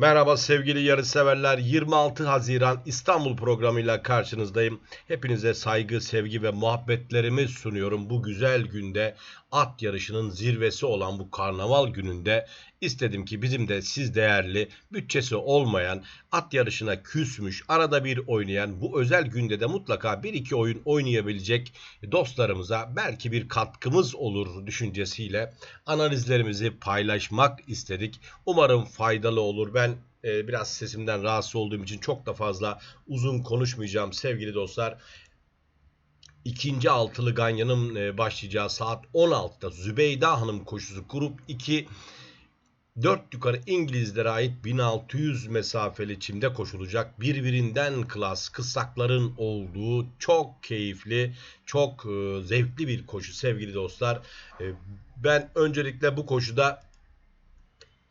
Merhaba sevgili yarışseverler. 26 Haziran İstanbul programıyla karşınızdayım. Hepinize saygı, sevgi ve muhabbetlerimi sunuyorum. Bu güzel günde at yarışının zirvesi olan bu karnaval gününde istedim ki bizim de siz değerli, bütçesi olmayan, at yarışına küsmüş, arada bir oynayan, bu özel günde de mutlaka bir iki oyun oynayabilecek dostlarımıza belki bir katkımız olur düşüncesiyle analizlerimizi paylaşmak istedik. Umarım faydalı olur. Ben e, biraz sesimden rahatsız olduğum için çok da fazla uzun konuşmayacağım sevgili dostlar. İkinci altılı ganyanın e, başlayacağı saat 16'da Zübeyda Hanım koşusu grup 2 4 yukarı İngilizlere ait 1600 mesafeli çimde koşulacak birbirinden klas kısakların olduğu çok keyifli, çok e, zevkli bir koşu sevgili dostlar. E, ben öncelikle bu koşuda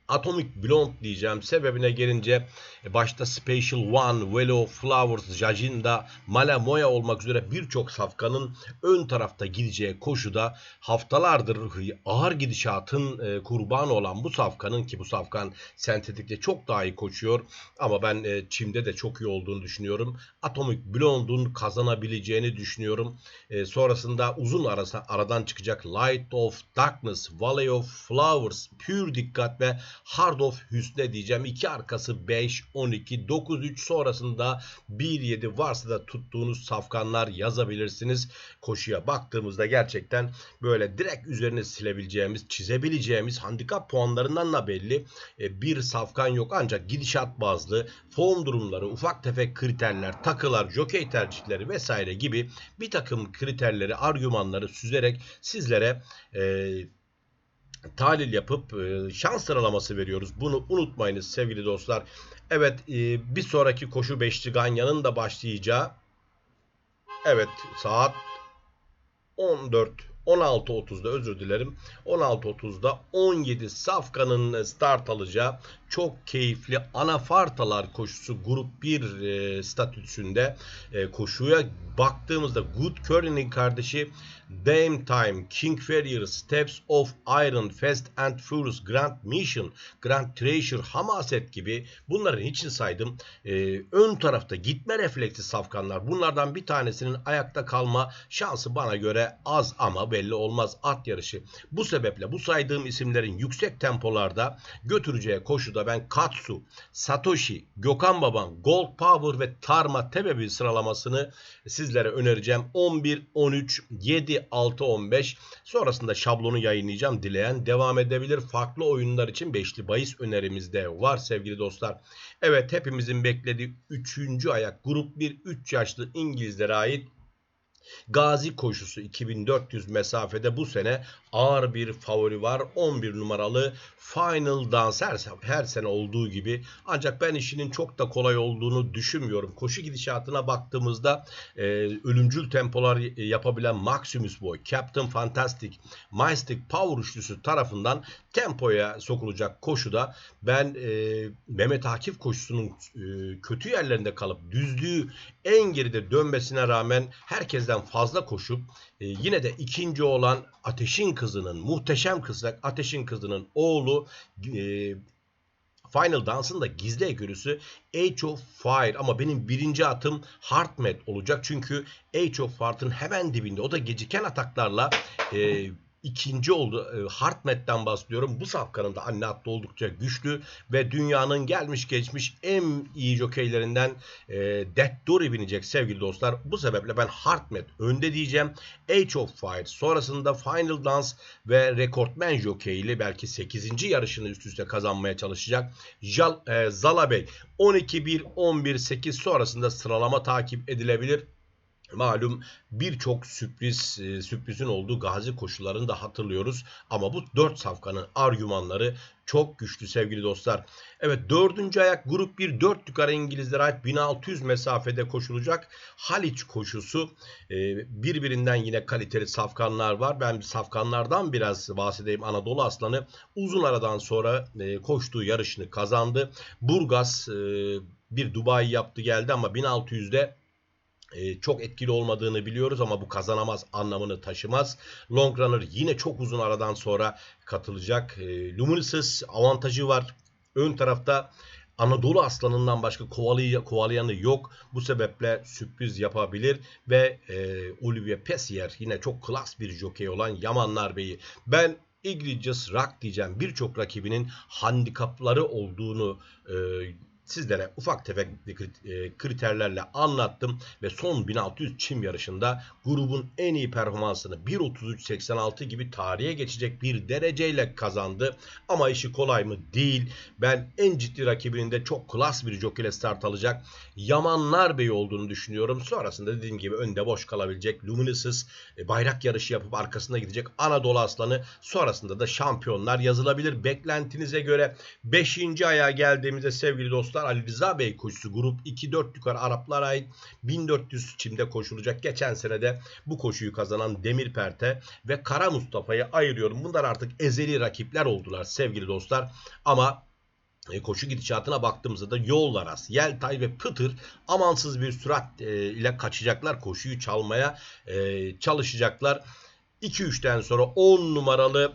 Atomic Blonde diyeceğim. Sebebine gelince e, başta Special One, Velo, Flowers, Jajinda, Malamoya olmak üzere birçok safkanın ön tarafta gideceği koşuda haftalardır ağır gidişatın e, kurbanı olan bu safkanın ki bu safkan sentetikte çok daha iyi koşuyor ama ben e, çimde de çok iyi olduğunu düşünüyorum. Atomic Blonde'un kazanabileceğini düşünüyorum. Sonrasında uzun arası aradan çıkacak Light of Darkness, Valley of Flowers, Pure Dikkat ve Hard of Hüsne diyeceğim. 2 arkası 5, 12, 9, 3 sonrasında 1, 7 varsa da tuttuğunuz safkanlar yazabilirsiniz. Koşuya baktığımızda gerçekten böyle direkt üzerine silebileceğimiz, çizebileceğimiz handikap puanlarından da belli. E, bir safkan yok ancak gidişat bazlı form durumları, ufak tefek kriterler, takılar, jokey tercihleri vesaire gibi bir takım kriterleri, argümanları süzerek sizlere e, tahlil yapıp e, şans sıralaması veriyoruz. Bunu unutmayınız sevgili dostlar. Evet e, bir sonraki koşu beşli Ganya'nın da başlayacağı evet saat 14 16.30'da özür dilerim. 16.30'da 17 Safkan'ın start alacağı çok keyifli anafartalar koşusu grup 1 e, statüsünde e, koşuya baktığımızda Good Curry'nin kardeşi Dame Time, King Farrier, Steps of Iron, Fast and Furious, Grand Mission, Grand Treasure, Hamaset gibi bunların için saydım. Ee, ön tarafta gitme refleksi safkanlar. Bunlardan bir tanesinin ayakta kalma şansı bana göre az ama belli olmaz at yarışı. Bu sebeple bu saydığım isimlerin yüksek tempolarda götüreceği koşuda ben Katsu, Satoshi, Gökhan Baban, Gold Power ve Tarma Tebebi sıralamasını sizlere önereceğim. 11, 13, 7, 6, 15. Sonrasında şablonu yayınlayacağım. Dileyen devam edebilir. Farklı oyunlar için beşli bahis önerimiz de var sevgili dostlar. Evet hepimizin beklediği 3. ayak grup 1 3 yaşlı İngilizlere ait Gazi koşusu 2400 mesafede bu sene ağır bir favori var. 11 numaralı Final Dance her, her sene olduğu gibi. Ancak ben işinin çok da kolay olduğunu düşünmüyorum. Koşu gidişatına baktığımızda e, ölümcül tempolar yapabilen Maximus Boy, Captain Fantastic, Mystic Power üçlüsü tarafından tempoya sokulacak koşuda ben e, Mehmet Akif koşusunun e, kötü yerlerinde kalıp düzlüğü en geride dönmesine rağmen herkesten fazla koşup e, yine de ikinci olan Ateşin Kızı'nın muhteşem kızak Ateşin Kızı'nın oğlu e, Final Dance'ın da gizli ekürüsü Age of Fire. Ama benim birinci atım Heartmet olacak. Çünkü Age of Fire'ın hemen dibinde o da geciken ataklarla e, ikinci oldu. E, Hartmet'ten bahsediyorum. Bu safkanın da anne hattı oldukça güçlü ve dünyanın gelmiş geçmiş en iyi jokeylerinden e, Death Dory binecek sevgili dostlar. Bu sebeple ben Hartmet önde diyeceğim. Age of Fire sonrasında Final Dance ve Rekordman jokeyli belki 8. yarışını üst üste kazanmaya çalışacak. Jal, e, Zala Bey 12-1-11-8 sonrasında sıralama takip edilebilir. Malum birçok sürpriz e, sürprizin olduğu gazi koşularını da hatırlıyoruz. Ama bu dört safkanın argümanları çok güçlü sevgili dostlar. Evet dördüncü ayak grup 1 4 yukarı İngilizlere ait 1600 mesafede koşulacak Haliç koşusu. E, birbirinden yine kaliteli safkanlar var. Ben safkanlardan biraz bahsedeyim. Anadolu Aslanı uzun aradan sonra e, koştuğu yarışını kazandı. Burgas bir Dubai yaptı geldi ama 1600'de e, çok etkili olmadığını biliyoruz ama bu kazanamaz anlamını taşımaz. Long Runner yine çok uzun aradan sonra katılacak. E, Luminiscus avantajı var. Ön tarafta Anadolu aslanından başka kovalay kovalayanı yok. Bu sebeple sürpriz yapabilir ve e, Olivier Pesier yine çok klas bir jokey olan Yamanlar Bey'i. Ben Egregious Rock diyeceğim. Birçok rakibinin handikapları olduğunu e, sizlere ufak tefek e, kriterlerle anlattım ve son 1600 çim yarışında grubun en iyi performansını 1.33.86 gibi tarihe geçecek bir dereceyle kazandı. Ama işi kolay mı? Değil. Ben en ciddi rakibinin de çok klas bir jockey ile start alacak Yamanlar Bey olduğunu düşünüyorum. Sonrasında dediğim gibi önde boş kalabilecek Luminescence e, bayrak yarışı yapıp arkasında gidecek Anadolu Aslanı. Sonrasında da şampiyonlar yazılabilir. Beklentinize göre 5. aya geldiğimizde sevgili dostlar Ali Rıza Bey koşusu grup 2-4 yukarı Araplara ait 1400 çimde koşulacak. Geçen sene de bu koşuyu kazanan Demir Perte ve Kara Mustafa'yı ayırıyorum. Bunlar artık ezeli rakipler oldular sevgili dostlar. Ama e, koşu gidişatına baktığımızda da Yollaras, Yeltay ve Pıtır amansız bir sürat e, ile kaçacaklar. Koşuyu çalmaya e, çalışacaklar. 2-3'ten sonra 10 numaralı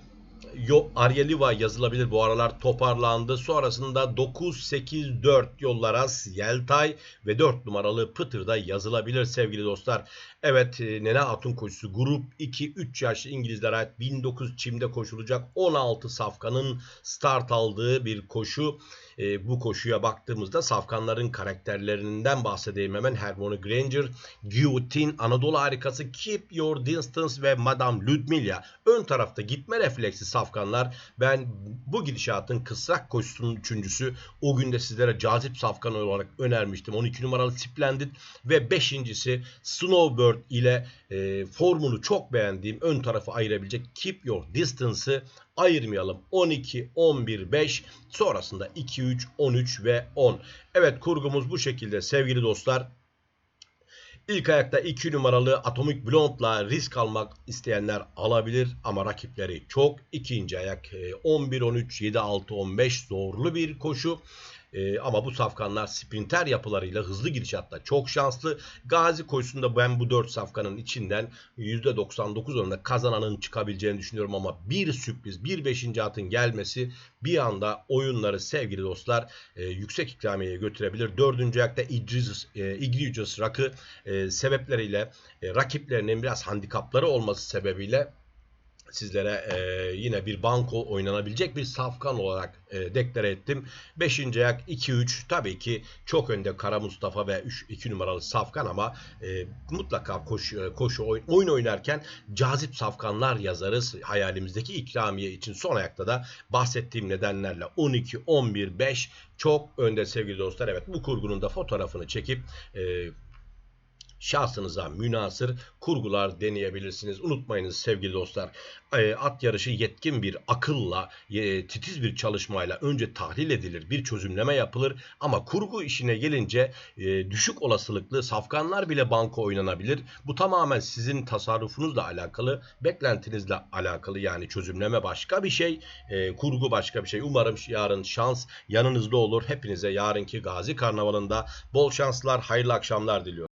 Yo, Aryaliva yazılabilir. Bu aralar toparlandı. Sonrasında 9-8-4 Yollaras, Yeltay ve 4 numaralı Pıtır'da yazılabilir sevgili dostlar. Evet e, Nene Hatun koşusu grup 2-3 yaşlı İngilizlere ait 1900 çimde koşulacak 16 safkanın start aldığı bir koşu. E, bu koşuya baktığımızda safkanların karakterlerinden bahsedeyim hemen. Hermione Granger, Guillotine, Anadolu harikası Keep Your Distance ve Madame Ludmilla. Ön tarafta gitme refleksi safkanlar. Ben bu gidişatın kısrak koşusunun üçüncüsü. O günde sizlere cazip safkan olarak önermiştim. 12 numaralı Splendid ve beşincisi Snowbird ile e, formunu çok beğendiğim ön tarafı ayırabilecek Keep Your Distance'ı ayırmayalım. 12, 11, 5 sonrasında 2, 3, 13 ve 10. Evet kurgumuz bu şekilde sevgili dostlar. İlk ayakta 2 numaralı Atomic Blonde'la risk almak isteyenler alabilir ama rakipleri çok. İkinci ayak 11, 13, 7, 6, 15 zorlu bir koşu. Ee, ama bu safkanlar sprinter yapılarıyla hızlı gidişatta çok şanslı. Gazi koşusunda ben bu 4 safkanın içinden %99 oranında kazananın çıkabileceğini düşünüyorum ama bir sürpriz, bir 5. atın gelmesi bir anda oyunları sevgili dostlar e, yüksek ikramiyeye götürebilir. Dördüncü ayakta Idris, e, rakı e, sebepleriyle e, rakiplerinin biraz handikapları olması sebebiyle sizlere e, yine bir banko oynanabilecek bir safkan olarak e, deklare ettim. 5. ayak 2-3 tabii ki çok önde Kara Mustafa ve 3 2 numaralı safkan ama e, mutlaka koşu, koşu oyun, oyun oynarken cazip safkanlar yazarız hayalimizdeki ikramiye için. Son ayakta da bahsettiğim nedenlerle 12 11 5 çok önde sevgili dostlar. Evet bu kurgunun da fotoğrafını çekip e, şahsınıza münasır kurgular deneyebilirsiniz. Unutmayınız sevgili dostlar e, at yarışı yetkin bir akılla, e, titiz bir çalışmayla önce tahlil edilir, bir çözümleme yapılır ama kurgu işine gelince e, düşük olasılıklı safkanlar bile banko oynanabilir. Bu tamamen sizin tasarrufunuzla alakalı, beklentinizle alakalı yani çözümleme başka bir şey, kurgu başka bir şey. Umarım yarın şans yanınızda olur. Hepinize yarınki Gazi Karnavalı'nda bol şanslar, hayırlı akşamlar diliyorum.